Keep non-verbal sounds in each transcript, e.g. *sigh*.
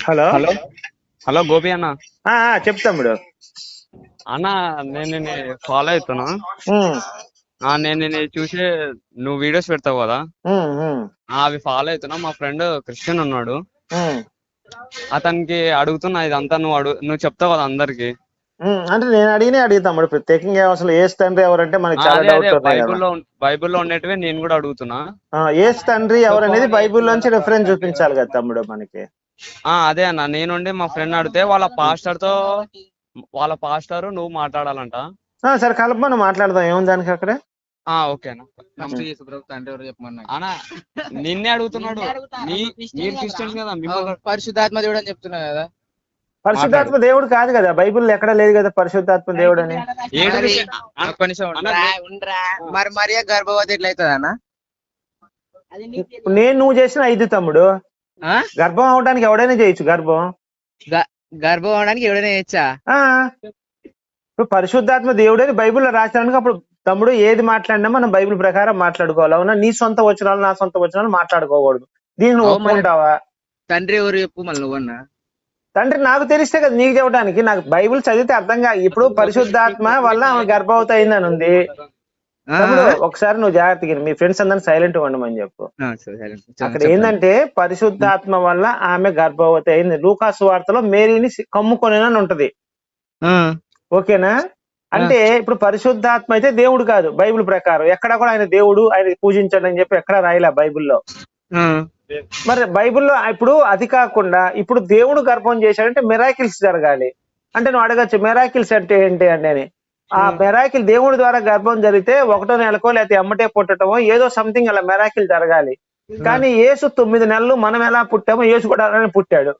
Hello? Hello? Hello Gopi అన్న. చెప్పు తమ్ముడు. అన్న నేను ఫాలో అవుతున్నా ఆ, నేను చూసి నువ్వు వీడియోస్ పెడతావు కదా? అవి ఫాలో అవుతున్నా మా ఫ్రెండ్ క్రిస్టియన్ ఉన్నాడు. అతనికి అడుగుతున్నా ఇదంతా నువ్వు అడుగు నువ్వు చెప్తావు కదా అందరికి. అంటే నేను అడిగినే అడిగి తమ్ముడు. ప్రత్యేకంగా అసలు ఏసు తండ్రి ఎవరంటే మనకి చాలా డౌట్ బైబిల్లో బైబిల్లో ఉండేటివే నేను కూడా అడుగుతున్నా. ఏసు తండ్రి ఎవరనేది బైబిల్ నుంచి రిఫరెన్స్ చూపించాలి కదా తమ్ముడు మనకి. ఆ అదే అన్న. నేనుండి మా ఫ్రెండ్ అడిగితే వాళ్ళ పాస్టర్తో వాళ్ళ పాస్టర్ నువ్వు మాట్లాడాలంట. ఆ, సరే కలపమని మాట్లాడదాం. ఏముంది దానికి అక్కడ? ఆ ఓకే అన్న. ఫస్ట్ యేసుప్రభు తండ్రి ఎవరు చెప్పమన్నా అన్న నిన్నే అడుగుతున్నాడు. నీ మీరు క్రిస్టియన్స్ కదా. మిమ్మల్ని పరిశుద్ధాత్మ దేవుడు అని చెప్తున్నా కదా. పరిశుద్ధాత్మ దేవుడు కాదు కదా. బైబిల్లో ఎక్కడ లేదు కదా పరిశుద్ధాత్మ దేవుడు అని. ఏడు మరి అన్న, ఒక్క నిమిషం అన్న, ఉండరా, ఉండరా. మరి మరియా గర్భవతి ఎట్లయితుంది అన్న ఇప్పుడు నేను నువ్వు చేసిన ఐదు తమ్ముడు? గర్భం అవడానికి ఎవడైనా చేయొచ్చు గర్భం. గర్భం అవడానికి ఎవడైనా చేయొచ్చా? ఆ. ఇప్పుడు పరిశుద్ధాత్మ దేవుడని బైబిల్లో రాసినాక అప్పుడు తమ్ముడు ఏది మాట్లాడినా మనం బైబిల్ ప్రకారం మాట్లాడుకోవాలి. అవునా? నీ సొంత వచనాలు నా సొంత వచనాలు మాట్లాడుకోకూడదు. దీన్ని. ఒప్పుకుంటావా? తండ్రి ఎవరు చెప్పు మళ్ళీ నువ్వన్నా? తండ్రి నాకు తెలిస్తే కదా నీకు చెప్పడానికి. నాకు బైబిల్ చదివితే అర్థం కాదు. ఇప్పుడు పరిశుద్ధాత్మ వల్ల ఆమె గర్భవతి అయిందని ఉంది. ఒకసారి నువ్వు జాగ్రత్తగా. మీ ఫ్రెండ్స్ అందరిని సైలెంట్ ఉండమని చెప్పు. అక్కడ. ఏంటంటే పరిశుద్ధాత్మ వల్ల ఆమె గర్భవతి అయింది. లూకాసు వార్తలో మేరీని కమ్ముకొనేనని ఉంటది. ఓకేనా? అంటే ఇప్పుడు పరిశుద్ధాత్మ అయితే దేవుడు కాదు బైబిల్ ప్రకారం. ఎక్కడ కూడా ఆయన దేవుడు ఆయన పూజించండి అని చెప్పి ఎక్కడ రాయలే బైబిల్లో. మరి బైబిల్లో ఇప్పుడు అది కాకుండా ఇప్పుడు దేవుడు గర్భం చేశాడంటే మెరాకిల్స్ జరగాలి. అంటే నువ్వు అడగచ్చు మెరాకిల్స్ అంటే ఏంటి అని. ఆ Hmm. మెరాకిల్ దేవుడి ద్వారా గర్భం జరిగితే ఒకటో నెలకో లేకపోతే ఎమ్మటే పుట్టటమో ఏదో సంథింగ్ అలా మెరాకిల్ జరగాలి. కానీ యేసు తొమ్మిది నెలలు మనం ఎలా పుట్టామో యేసు కూడా అలానే పుట్టాడు.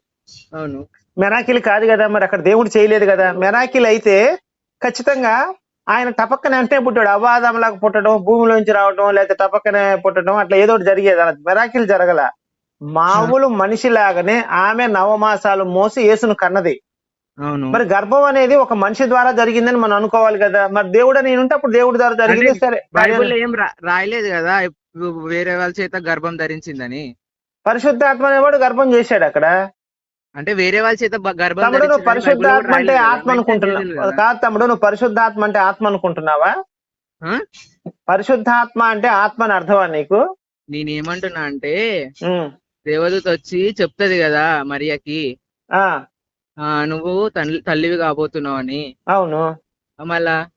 అవును. మెరాకిల్ కాదు కదా మరి అక్కడ దేవుడు చేయలేదు కదా. మెరాకిల్ అయితే ఖచ్చితంగా ఆయన టపక్కన వెంటనే పుట్టాడు. అవాదంలాగా పుట్టడం భూమిలోంచి రావడం లేకపోతే టపక్కనే పుట్టడం అట్లా ఏదో ఒకటి జరిగేది. అలా మెరాకిల్ జరగల. మామూలు మనిషిలాగానే ఆమె నవమాసాలు మోసి యేసును కన్నది. మరి గర్భం అనేది ఒక మనిషి ద్వారా జరిగిందని మనం అనుకోవాలి కదా. మరి దేవుడు అని ఉంటే అప్పుడు దేవుడి ద్వారా జరిగింది సరే. బైబిల్లో ఏం రాయలేదు కదా. వేరే వాళ్ళ చేత గర్భం ధరించిందని. పరిశుద్ధాత్మ అనేవాడు గర్భం చేశాడు అక్కడ. అంటే వేరే వాళ్ళ చేత గర్భం తమ్ముడు నువ్వు పరిశుద్ధాత్మ అంటే. ఆత్మ అనుకుంటున్నావు కదా. తమ్ముడు నువ్వు పరిశుద్ధాత్మ అంటే ఆత్మ అనుకుంటున్నావా? పరిశుద్ధాత్మ అంటే ఆత్మ అని అర్థమా నీకు? నేనేమంటున్నా అంటే దేవదూత వచ్చి చెప్తది కదా మరియకి. నువ్వు తల్లి తల్లివి కాబోతున్నావు అని. అవును. మళ్ళా?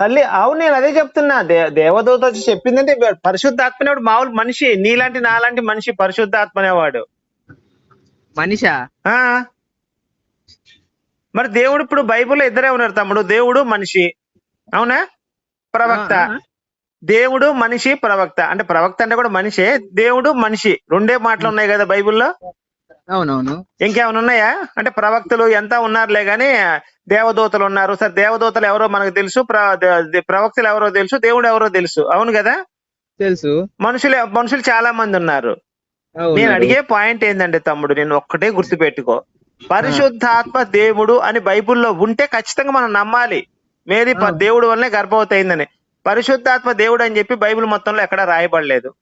తల్లి అవును నేను అదే చెప్తున్నా. దే దేవదూత వచ్చి చెప్పిందంటే పరిశుద్ధాత్మ అనేవాడు మామూలు మనిషి నీలాంటి నాలాంటి మనిషి పరిశుద్ధాత్మ అనేవాడు మనిషా మరి దేవుడు ఇప్పుడు బైబిల్లో ఇద్దరే ఉన్నారు తమ్ముడు. దేవుడు మనిషి. అవునా? ప్రవక్త. దేవుడు మనిషి ప్రవక్త. అంటే ప్రవక్త అంటే కూడా మనిషే. దేవుడు మనిషి. రెండే మాటలు ఉన్నాయి కదా బైబిల్లో? అవునవును. ఇంకేమైనా ఉన్నాయా? అంటే ప్రవక్తలు ఎంత ఉన్నారులే గాని దేవదూతలు ఉన్నారు. సరే దేవదూతలు ఎవరో మనకు తెలుసు ప్రవక్తలు ఎవరో తెలుసు దేవుడు ఎవరో తెలుసు. అవును కదా? తెలుసు. మనుషులు మనుషులు చాలా మంది ఉన్నారు. నేను అడిగే పాయింట్ ఏంటంటే తమ్ముడు నేను ఒక్కటే గుర్తుపెట్టుకో. పరిశుద్ధాత్మ దేవుడు అని బైబిల్లో ఉంటే ఖచ్చితంగా మనం నమ్మాలి. మేరీ. దేవుడు వల్లనే గర్భవతి అయిందని. పరిశుద్ధాత్మ దేవుడు అని చెప్పి బైబిల్ మొత్తంలో ఎక్కడా రాయబడలేదు.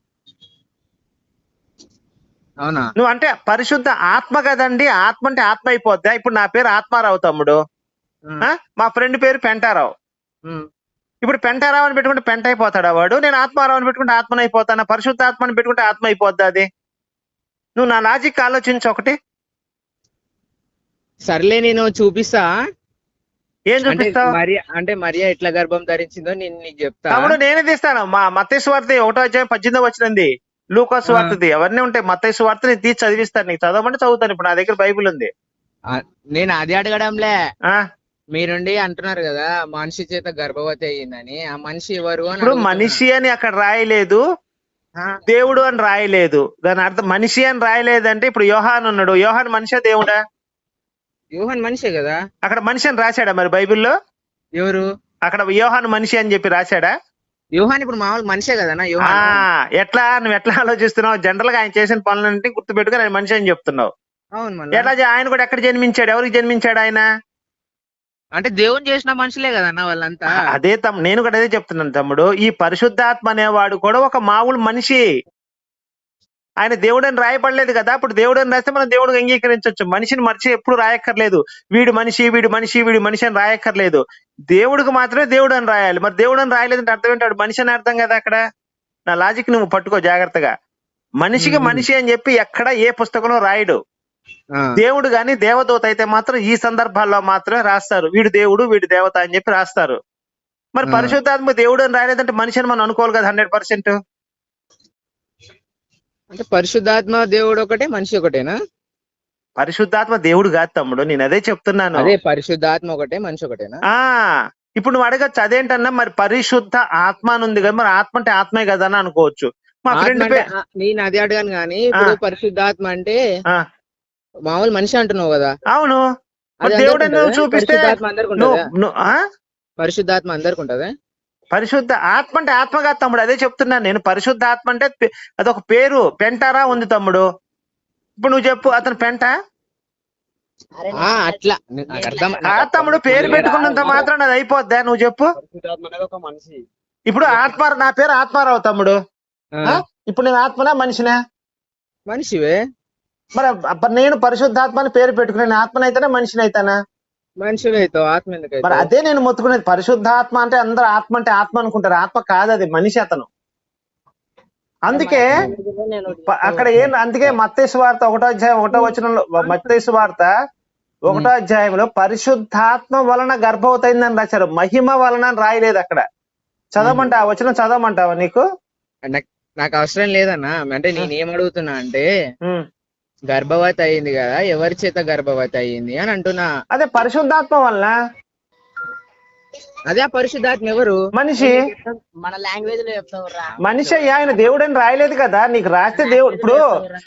అవునా? నువ్వు అంటే పరిశుద్ధ ఆత్మ కదండి. ఆత్మ అంటే ఆత్మ అయిపోద్దా? ఇప్పుడు నా పేరు ఆత్మారావు తమ్ముడు? మా ఫ్రెండ్ పేరు పెంటారావు. ఇప్పుడు పెంటారావు అని పెట్టుకుంటే పెంట అయిపోతాడా వాడు? నేను ఆత్మారావు అని పెట్టుకుంటే ఆత్మని అయిపోతానా? పరిశుద్ధ ఆత్మ అని పెట్టుకుంటే ఆత్మ అయిపోద్దా అది? నువ్వు నా లాజిక్ ఆలోచించు ఒకటి. సర్లే నేను చూపిస్తా. ఏం అంటే చూపిస్తావు? మరియా అంటే మరియా ఎట్లా గర్భం ధరించిందో నేను నీకు చెప్తా. తమ్ముడు నేనే తీస్తాను. మా మత్తయి సువార్త ఒకటో అధ్యాయం పద్దెనిమిది వచ్చింది లూకా సువార్తది అవన్నీ ఉంటాయి. మత్తయి సువార్త నేను తీసి చదివిస్తాను నీకు చదవమంటే చదువుతాను ఇప్పుడు. నా దగ్గర బైబిల్ ఉంది. నేను అది అడగడంలే. ఆ? మీరుండి అంటున్నారు కదా మనిషి చేత గర్భవతి అయ్యిందని. ఆ మనిషి ఎవరు అని ఇప్పుడు. మనిషి అని అక్కడ రాయలేదు. దేవుడు అని రాయలేదు. దాని అర్థం మనిషి అని రాయలేదంటే ఇప్పుడు యోహాన్ ఉన్నాడు. యోహాన్ మనిషా దేవుడా? యోహాన్ మనిషే కదా. అక్కడ మనిషి అని రాశాడా మరి బైబిల్లో? ఎవరు? అక్కడ యోహాన్ మనిషి అని చెప్పి రాశాడా? యోహాన్ ఇప్పుడు మామూలు మనిషే కదా ఆ ఎట్లా? నువ్వు ఎట్లా ఆలోచిస్తున్నావు? జనరల్గా ఆయన చేసిన పనులంటే గుర్తుపెట్టుకుని ఆయన మనిషి అని చెప్తున్నావు. అవును మళ్ళీ. ఎట్లా ఆయన కూడా ఎక్కడ జన్మించాడు? ఎవరికి జన్మించాడు ఆయన? అంటే దేవుని చేసిన మనుషులే కదన్న వాళ్ళంతా? అదే తమ్ నేను కూడా అదే చెప్తున్నాను తమ్ముడు. ఈ పరిశుద్ధాత్మ అనేవాడు కూడా ఒక మామూలు మనిషి. ఆయన దేవుడు అని రాయబడలేదు కదా? అప్పుడు దేవుడు అని రాస్తే మనం దేవుడు అంగీకరించవచ్చు మనిషిని మనిషి ఎప్పుడు రాయక్కర్లేదు. వీడు మనిషి వీడు మనిషి వీడు మనిషి అని రాయక్కర్లేదు. దేవుడికి మాత్రమే దేవుడు అని రాయాలి. మరి దేవుడు అని రాయలేదంటే అర్థం ఏంటాడు మనిషి అని అర్థం కదా అక్కడ? నా లాజిక్ నువ్వు పట్టుకో జాగ్రత్తగా. మనిషికి. మనిషి అని చెప్పి ఎక్కడ ఏ పుస్తకంలో రాయడు. దేవుడు గాని దేవదూత అయితే మాత్రం ఈ సందర్భాల్లో మాత్రమే రాస్తారు. వీడు దేవుడు వీడు దేవత అని చెప్పి రాస్తారు. మరి. పరిశుద్ధాత్మ దేవుడు అని రాయలేదంటే మనిషి అని మనం అనుకోవాలి కదా హండ్రెడ్ పర్సెంట్? అంటే పరిశుద్ధాత్మ దేవుడు ఒకటే మనిషి ఒకటేనా? పరిశుద్ధాత్మ దేవుడు కాదు తమ్ముడు నేను అదే చెప్తున్నాను. అదే పరిశుద్ధాత్మ ఒకటే మనిషి ఒకటేనా? ఆ ఇప్పుడు నువ్వు అడగచ్చు అదేంటన్నా మరి పరిశుద్ధ ఆత్మ అని ఉంది కదా మరి ఆత్మ అంటే ఆత్మే కదా అని అనుకోవచ్చు. మా ఫ్రెండ్ నేను అదే అడిగాను కానీ ఇప్పుడు పరిశుద్ధాత్మ అంటే. మామూలు మనిషి అంటున్నావు కదా. అవును. దేవుడు? చూపిస్తే పరిశుద్ధాత్మ అందరికి ఉంటుందా? పరిశుద్ధాత్మ అందరికి ఉంటుందా పరిశుద్ధ ఆత్మ అంటే ఆత్మ కాదు తమ్ముడు. అదే చెప్తున్నాను నేను. పరిశుద్ధ ఆత్మ అంటే అదొక పేరు పెంటారా ఉంది తమ్ముడు. ఇప్పుడు నువ్వు చెప్పు అతను పెంట? ఆ అట్లా. నాకు అర్థం ఆ తమ్ముడు పేరు పెట్టుకున్నంత మాత్రం అది అయిపోద్దా? నువ్వు చెప్పు. పరిశుద్ధాత్మ అనేది ఒక మనిషి. ఇప్పుడు ఆత్మ నా పేరు ఆత్మారావు తమ్ముడు? ఇప్పుడు నేను ఆత్మనా మనిషినా? మనిషివే. మరి నేను పరిశుద్ధాత్మ అని పేరు పెట్టుకున్నాను ఆత్మనైతేనే మనిషిని అయితేనా మనిషివే అవుతావు ఆత్మ ఎందుకు మరి? అదే నేను మొత్తుకునేది పరిశుద్ధాత్మ అంటే అందరూ ఆత్మ అంటే ఆత్మ అనుకుంటారు. ఆత్మ కాదు అది మనిషి అతను. అందుకే అక్కడ ఏం అందుకే మత్తేసు వార్త ఒకటో అధ్యాయం ఒకటో వచనంలో మత్తేసు వార్త ఒకటో అధ్యాయంలో పరిశుద్ధాత్మ వలన గర్భవతి అయిందని రాశారు. మహిమ వలన రాయలేదు అక్కడ. చదవమంటా? ఆ వచనం చదవమంటావా నీకు? నాకు- నాకు అవసరం లేదన్నా. అంటే నేను ఏం అడుగుతున్నా అంటే. గర్భవతి అయింది కదా ఎవరి చేత గర్భవతి అయ్యింది అని అంటున్నా. అదే పరిశుద్ధాత్మ వలన? అదే ఆ పరిశుద్ధాత్మ ఎవరు? మనిషి. మన లాంగ్వేజ్లో చెప్తావురా. మనిషి అయ్యా, ఆయన దేవుడని రాయలేదు కదా నీకు రాస్తే దేవుడు ఇప్పుడు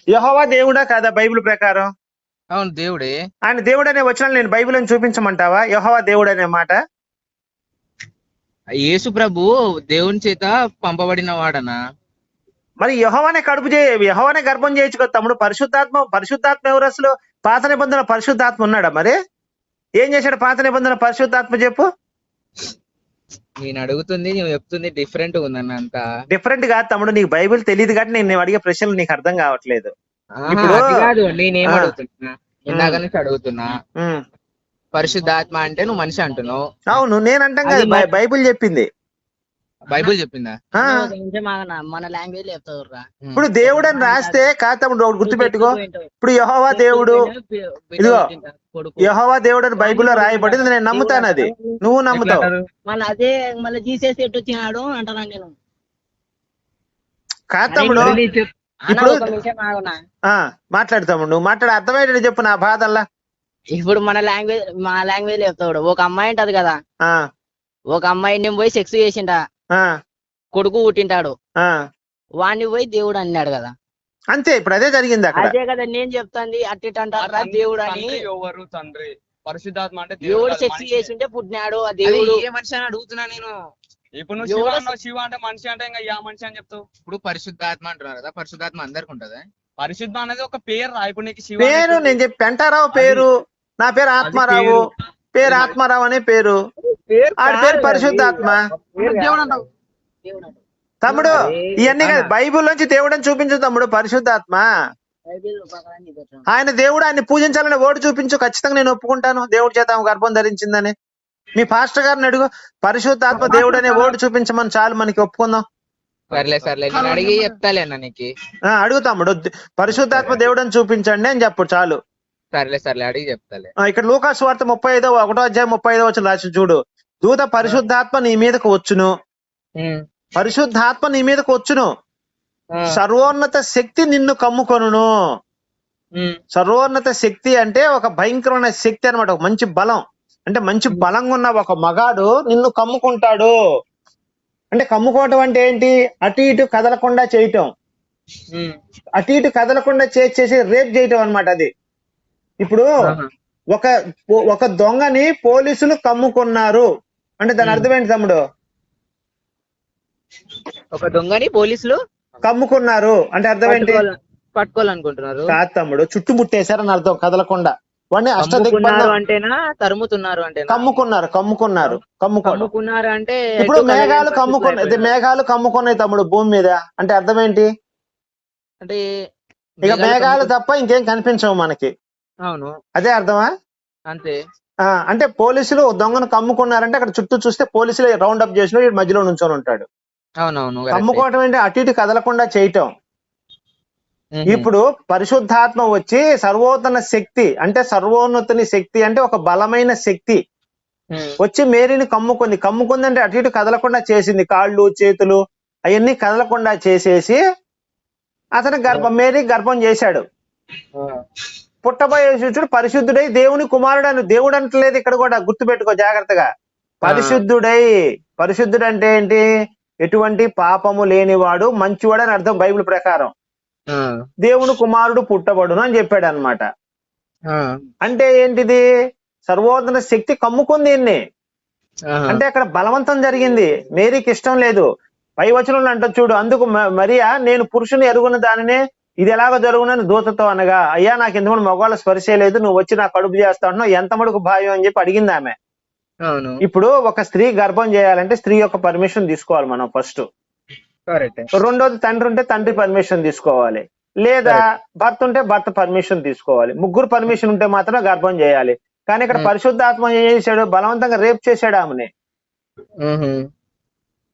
యహోవా దేవుడా కాదా బైబిల్ ప్రకారం? అవును దేవుడే. ఆయన దేవుడు అనే వచనాలు నేను బైబిల్ అని చూపించమంటావా? యహోవా దేవుడు అనే మాట? యేసు ప్రభు దేవుని చేత పంపబడిన వాడనా? మరి యహోవానే కడుపు చే యహోవానే గర్భం చేయొచ్చు కదా తమ్ముడు. పరిశుద్ధాత్మ పరిశుద్ధాత్మ ఎవరు అసలు? పాత నిబంధన పరిశుద్ధాత్మ ఉన్నాడా మరి? ఏం చేశాడు పాత నిబంధన పరిశుద్ధాత్మ చెప్పు? నేను అడుగుతుంది నువ్వు చెప్తుంది డిఫరెంట్ ఉందన్న అంత. డిఫరెంట్ కాదు తమ్ముడు నీకు బైబిల్ తెలియదు కాబట్టి నేను అడిగే ప్రశ్నలు నీకు అర్థం కావట్లేదు. ఇప్పుడు- కాదు నేనేం. అడుగుతున్నా? ఇందాక నుంచి అడుగుతున్నా. పరిశుద్ధాత్మ అంటే నువ్వు మనిషి అంటున్నావు. అవును నేను అంటాం కదా బైబిల్ చెప్పింది. బైబిల్ చెప్పిందా? మన లాంగ్వేజ్ ఇప్పుడు దేవుడు అని రాస్తే కాదు తమ్ముడు ఒకటి గుర్తుపెట్టుకో. ఇప్పుడు యహోవా దేవుడు ఇదిగో. యహోవా దేవుడు అని బైబిల్లో రాయబడింది నేను నమ్ముతాను అది. నువ్వు నమ్ముతావు. మళ్ళీ అదే మళ్ళీ జీసస్ ఎటు వచ్చినాడు అంటారా నేను. కాదు తమ్ముడు అన్న, ఇప్పుడు- ఒక నిమిషం ఆగనా? ఆ మాట్లాడు తమ్ముడు నువ్వు మాట్లాడు అర్థమయ్యేటట్టు చెప్పు నా బాధల్లా. ఇప్పుడు మన లాంగ్వేజ్ మన లాంగ్వేజ్లో చెప్తాడు ఒక అమ్మాయి ఉంటది కదా. ఆ. ఒక అమ్మాయిని పోయి సెక్స్ చేసిండ. కొడుకు పుట్టింటాడు. ఆ. వాడిని పోయి దేవుడు అన్నాడు కదా. అంతే ఇప్పుడు అదే జరిగింది అక్కడ. అదే కదా నేను చెప్తాంది అట్టి అంటారా దేవుడు అని. ఎవరు తండ్రి? పరిశుద్ధాత్మ అంటే దేవుడు మనిషి. చేసింటే పుట్టినాడు ఆ దేవుడు. ఏ మనిషి అని అడుగుతున్నా నేను? ఇప్పుడు నువ్వు శివ ఎవరు- అన్నావు, శివ అంటే మనిషి అంటే ఇంకా యా మనిషి అని చెప్తావు? ఇప్పుడు పరిశుద్ధాత్మ అంటున్నారు కదా పరిశుద్ధాత్మ అందరికి ఉంటదా? పరిశుద్ధ అనేది ఒక పేరు రా ఇప్పుడు నీకు శివ పేరు నేను చెప్పి పెంటారావు పేరు. నా పేరు ఆత్మారావు. పేరు ఆత్మారావు అనే పేరు. ఆడి పేరు పరిశుద్ధాత్మ. తమ్ముడు ఇవన్నీ కాదు బైబిల్ నుంచి దేవుడు అని చూపించు తమ్ముడు పరిశుద్ధాత్మ. ఆయన దేవుడు ఆయన్ని పూజించాలని ఓటు చూపించు ఖచ్చితంగా నేను ఒప్పుకుంటాను. దేవుడి చేత ఆమె గర్భం ధరించిందని. మీ పాస్టర్ గారిని అడుగు. పరిశుద్ధాత్మ దేవుడు అనే ఓటు చూపించమని చాలు మనకి ఒప్పుకుందాం. సర్లే సర్లే నేను అడిగి చెప్తాలే అన్న నీకు. ఆ, అడుగు తమ్ముడు. పరిశుద్ధాత్మ దేవుడు అని చూపించండి అని చెప్పు చాలు. సర్లే సర్లే అడిగి చెప్తాలే. ఆ, ఇక్కడ లూకాసు వార్త ముప్పై ఐదో ఒకటో అధ్యాయం ముప్పై ఐదో వచ్చిన రాసి చూడు. దూత పరిశుద్ధాత్మ నీ మీదకు వచ్చును. పరిశుద్ధాత్మ నీ మీదకు వచ్చును. సర్వోన్నత శక్తి నిన్ను కమ్ముకొనును. సర్వోన్నత శక్తి అంటే ఒక భయంకరమైన శక్తి అన్నమాట ఒక మంచి బలం. అంటే మంచి బలంగా ఉన్న ఒక మగాడు నిన్ను కమ్ముకుంటాడు. అంటే కమ్ముకోవటం అంటే ఏంటి? అటు ఇటు కదలకుండా చేయటం. అటు ఇటు కదలకుండా చేసి రేప్ చేయటం అన్నమాట అది. ఇప్పుడు ఒక ఒక దొంగని పోలీసులు కమ్ముకున్నారు. అంటే దాని. అర్థం ఏంటి తమ్ముడు? ఒక దొంగని పోలీసులు కమ్ముకున్నారు. అంటే అర్థం ఏంటి పట్టుకోవాల- పట్టుకోవాలనుకుంటున్నారు. కాదు తమ్ముడు చుట్టుముట్టేశారని అర్థం కదలకుండా. వాడిని అష్ట అంటేనా? తరుముతున్నారు అంటేనా? కమ్ముకున్నారు కమ్ముకున్నారు కమ్ముకున్నారు. అంటే ఇప్పుడు మేఘాలు కమ్ముకున్నాయి. మేఘాలు కమ్ముకున్నాయి తమ్ముడు భూమి మీద. అంటే అర్థం ఏంటి అంటే ఇక మేఘాలు తప్ప ఇంకేం కనిపించవు మనకి. అవును. అదే అర్థమా? అంతే. అంటే పోలీసులు దొంగను కమ్ముకున్నారంటే అక్కడ చుట్టూ చూస్తే పోలీసులు రౌండ్ అప్ చేసిన మధ్యలో నుంచొని ఉంటాడు అవునవును. కమ్ముకోవటం అంటే అటు ఇటు కదలకుండా చేయటం. ఇప్పుడు పరిశుద్ధాత్మ వచ్చి సర్వోన్నత శక్తి అంటే సర్వోన్నతుని శక్తి అంటే ఒక బలమైన శక్తి. వచ్చి మేరీని కమ్ముకుంది కమ్ముకుంది అంటే అటు ఇటు కదలకుండా చేసింది కాళ్ళు చేతులు అవన్నీ కదలకుండా చేసేసి అతని గర్భం మేరీ గర్భం చేశాడు. పుట్టబోయే శిష్యుడు పరిశుద్ధుడై దేవుని కుమారుడు అని దేవుడు అంటలేదు ఇక్కడ కూడా గుర్తుపెట్టుకో జాగ్రత్తగా. పరిశుద్ధుడై పరిశుద్ధుడు అంటే ఏంటి? ఎటువంటి పాపము లేనివాడు మంచివాడు అని అర్థం బైబిల్ ప్రకారం. దేవుని కుమారుడు పుట్టబడును అని చెప్పాడు అనమాట. అంటే ఏంటిది? సర్వోన్నత శక్తి కమ్ముకుంది ఆహా. అంటే అక్కడ బలవంతం జరిగింది. మేరీకి ఇష్టం లేదు. పై వచనంలో అంట చూడు అందుకు మరియా నేను పురుషుని ఎరుగున్న దానినే ఇది ఎలాగ జరుగునని దూతతో అనగా అయ్యా నాకు ఎందుకు మగవాళ్ళ స్పర్శే లేదు నువ్వు వచ్చి నా కడుపు చేస్తా ఉంటున్నావు ఎంత మడుకు భావ్యం అని చెప్పి అడిగింది ఆమె. ఇప్పుడు ఒక స్త్రీ గర్భం చేయాలంటే స్త్రీ యొక్క పర్మిషన్ తీసుకోవాలి మనం ఫస్ట్. రెండోది తండ్రి ఉంటే తండ్రి పర్మిషన్ తీసుకోవాలి. లేదా భర్త ఉంటే భర్త పర్మిషన్ తీసుకోవాలి. ముగ్గురు పర్మిషన్ ఉంటే మాత్రమే గర్భం చేయాలి. కానీ ఇక్కడ Hmm. పరిశుద్ధాత్మ ఏం చేశాడు? బలవంతంగా రేప్ చేశాడు ఆమెని.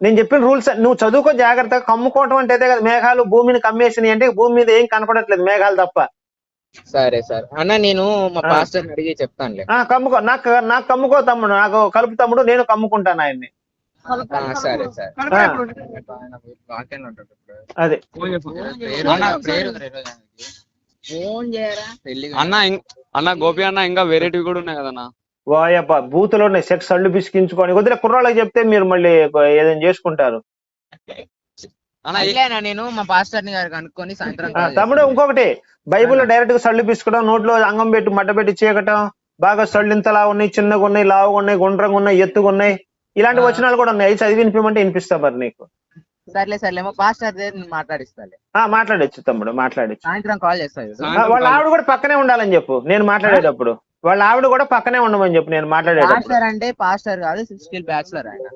నేను చెప్పిన రూల్స్ నువ్వు చదువుకో జాగ్రత్తగా కమ్ముకోవటం అంటే అదే కదా మేఘాలు భూమిని కమ్మేసినాయి అంటే భూమి మీద ఏం కనపడట్లేదు మేఘాలు తప్ప. సరే సరే. అన్న నేను మా. పాస్టర్ అడిగి చెప్తానులే. ఆ కమ్ముకో. నాకు నాకు కమ్ముకో తమ్ముడు నాకు కలుపు తమ్ముడు నేను కమ్ముకుంటాను ఆయన్ని. సరే సరే. అది. అన్న, గోపి అన్న ఇంకా వేరేటివి కూడా ఉన్నాయి కదన్నా. వాయప్ప బూతులో ఉన్నాయి సెక్స్ అల్లు పిసికించుకొని వదిలే కుర్రాళ్ళకి చెప్తే మీరు మళ్ళీ ఏదైనా చేసుకుంటారు. అట్లేనా నేను మా పాస్టర్ గారు కనుక్కొని *laughs* సాయంత్రం తమ్ముడు చేస్తాను. ఇంకొకటి బైబిల్లో డైరెక్ట్గా సళ్ళు పిసుకోవడం నోట్లో అంగం పెట్టి మడ్డ పెట్టి చీకటం బాగా సళ్ళు ఇంతలా ఉన్నాయి చిన్నగా ఉన్నాయి లావుగా ఉన్నాయి గుండ్రంగా ఉన్నాయి ఎత్తుగా ఉన్నాయి ఇలాంటి. వచనాలు కూడా ఉన్నాయి. అవి చదివి వినిపించమంటే వినిపిస్తా మరి నీకు. సర్లే సర్లే మా పాస్టర్ ఆ మాట్లాడొచ్చు తమ్ముడు మాట్లాడొచ్చు. సాయంత్రం కాల్ చేస్తా చూడు. ఆ, వాళ్ళ ఆవిడ కూడా పక్కనే ఉండాలని చెప్పు నేను మాట్లాడేటప్పుడు. వాళ్ళ ఆవిడ కూడా పక్కనే ఉండమని చెప్పు నేను మాట్లాడేటప్పుడు. పాస్టర్ అంటే పాస్టర్ కాదు స్టిల్ బ్యాచులర్ ఆయన.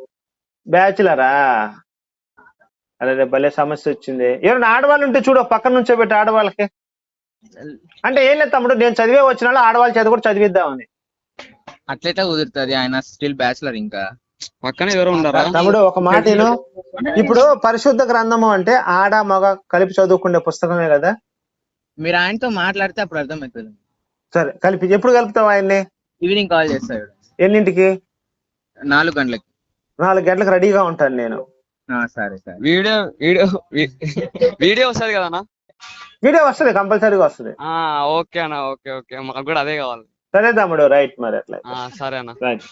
బ్యాచులరా రే, భలే సమస్య వచ్చింది. ఎవరైనా ఆడవాళ్ళు ఉంటే చూడు పక్కన నుంచో పెట్టి ఆడవాళ్ళకి. అంటే ఏం లేదు తమ్ముడు నేను చదివే వచ్చిన వాళ్ళు ఆడవాళ్ళ చదువు కూడా చదివిద్దామని. అట్లెట్లా కుదురుతుంది ఆయన స్టిల్ బ్యాచులర్ ఇంకా. పక్కన ఎవరు ఉన్నారా తమ్ముడు ఒక మాట విను. ఇప్పుడు పరిశుద్ధ గ్రంథము అంటే ఆడ మగ కలిపి చదువుకునే పుస్తకమే కదా? మీరు ఆయనతో మాట్లాడితే అప్పుడు అర్థమవుతుంది సరే కలిపి ఎప్పుడు కలుపుతావు ఆయన్ని? ఈవినింగ్ కాల్ చేస్తా చూడు. ఎన్నింటికి? నాలుగు గంటలకి. నాలుగు గంటలకు రెడీగా ఉంటాను నేను. ఆ, సరే సరే. వీడియో వీడియో వీడియో వస్తది కదన్నా వీడియో వస్తుంది కంపల్సరీగా వస్తుంది. ఆ ఓకే అన్న ఓకే ఓకే. మాకు కూడా అదే కావాలి. సరే తమ్ముడు రైట్ మరి అట్లా సరే అన్న. రైట్